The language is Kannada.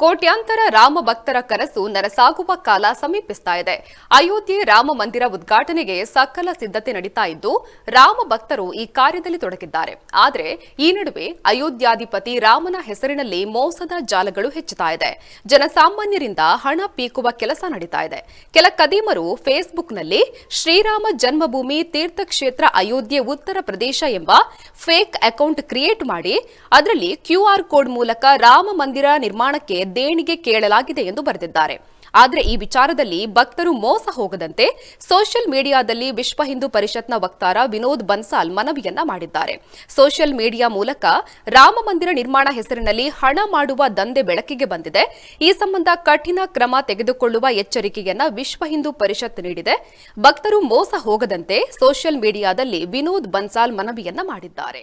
ಕೋಟ್ಯಾಂತರ ರಾಮ ಭಕ್ತರ ಕನಸು ನರಸಾಗುವ ಕಾಲ ಸಮೀಪಿಸ್ತಾ ಇದೆ. ಅಯೋಧ್ಯೆ ರಾಮ ಮಂದಿರ ಉದ್ಘಾಟನೆಗೆ ಸಕಲ ಸಿದ್ಧತೆ ನಡೀತಾ ಇದ್ದು, ರಾಮ ಭಕ್ತರು ಈ ಕಾರ್ಯದಲ್ಲಿ ತೊಡಗಿದ್ದಾರೆ. ಆದರೆ, ಈ ನಡುವೆ ಅಯೋಧ್ಯಾಧಿಪತಿ ರಾಮನ ಹೆಸರಿನಲ್ಲಿ ಮೋಸದ ಜಾಲಗಳು ಹೆಚ್ಚುತ್ತಾ ಇದೆ. ಜನಸಾಮಾನ್ಯರಿಂದ ಹಣ ಪೀಕುವ ಕೆಲಸ ನಡೀತಾ ಇದೆ. ಕೆಲ ಕದೀಮರು ಫೇಸ್ಬುಕ್ನಲ್ಲಿ, ಶ್ರೀರಾಮ ಜನ್ಮಭೂಮಿ ತೀರ್ಥಕ್ಷೇತ್ರ ಅಯೋಧ್ಯೆ ಉತ್ತರ ಪ್ರದೇಶ ಎಂಬ ಫೇಕ್ ಅಕೌಂಟ್ ಕ್ರಿಯೇಟ್ ಮಾಡಿ, ಅದರಲ್ಲಿ ಕ್ಯೂಆರ್ ಕೋಡ್ ಮೂಲಕ ರಾಮ ಮಂದಿರ ನಿರ್ಮಾಣಕ್ಕೆ ದೇಣಿಗೆ ಕೇಳಲಾಗಿದೆ ಎಂದು ಬರೆದಿದ್ದಾರೆ. ಆದರೆ ಈ ವಿಚಾರದಲ್ಲಿ ಭಕ್ತರು ಮೋಸ ಹೋಗದಂತೆ ಸೋಷಿಯಲ್ ಮೀಡಿಯಾದಲ್ಲಿ ವಿಶ್ವ ಹಿಂದೂ ಪರಿಷತ್ನ ವಕ್ತಾರ ವಿನೋದ್ ಬನ್ಸಾಲ್ ಮನವಿಯನ್ನ ಮಾಡಿದ್ದಾರೆ. ಸೋಷಿಯಲ್ ಮೀಡಿಯಾ ಮೂಲಕ ರಾಮ ಮಂದಿರ ನಿರ್ಮಾಣ ಹೆಸರಿನಲ್ಲಿ ಹಣ ಮಾಡುವ ದಂಧೆ ಬೆಳಕಿಗೆ ಬಂದಿದೆ. ಈ ಸಂಬಂಧ ಕಠಿಣ ಕ್ರಮ ತೆಗೆದುಕೊಳ್ಳುವ ಎಚ್ಚರಿಕೆಯನ್ನ ವಿಶ್ವ ಹಿಂದೂ ಪರಿಷತ್ ನೀಡಿದೆ. ಭಕ್ತರು ಮೋಸ ಹೋಗದಂತೆ ಸೋಷಿಯಲ್ ಮೀಡಿಯಾದಲ್ಲಿ ವಿನೋದ್ ಬನ್ಸಾಲ್ ಮನವಿಯನ್ನ ಮಾಡಿದ್ದಾರೆ.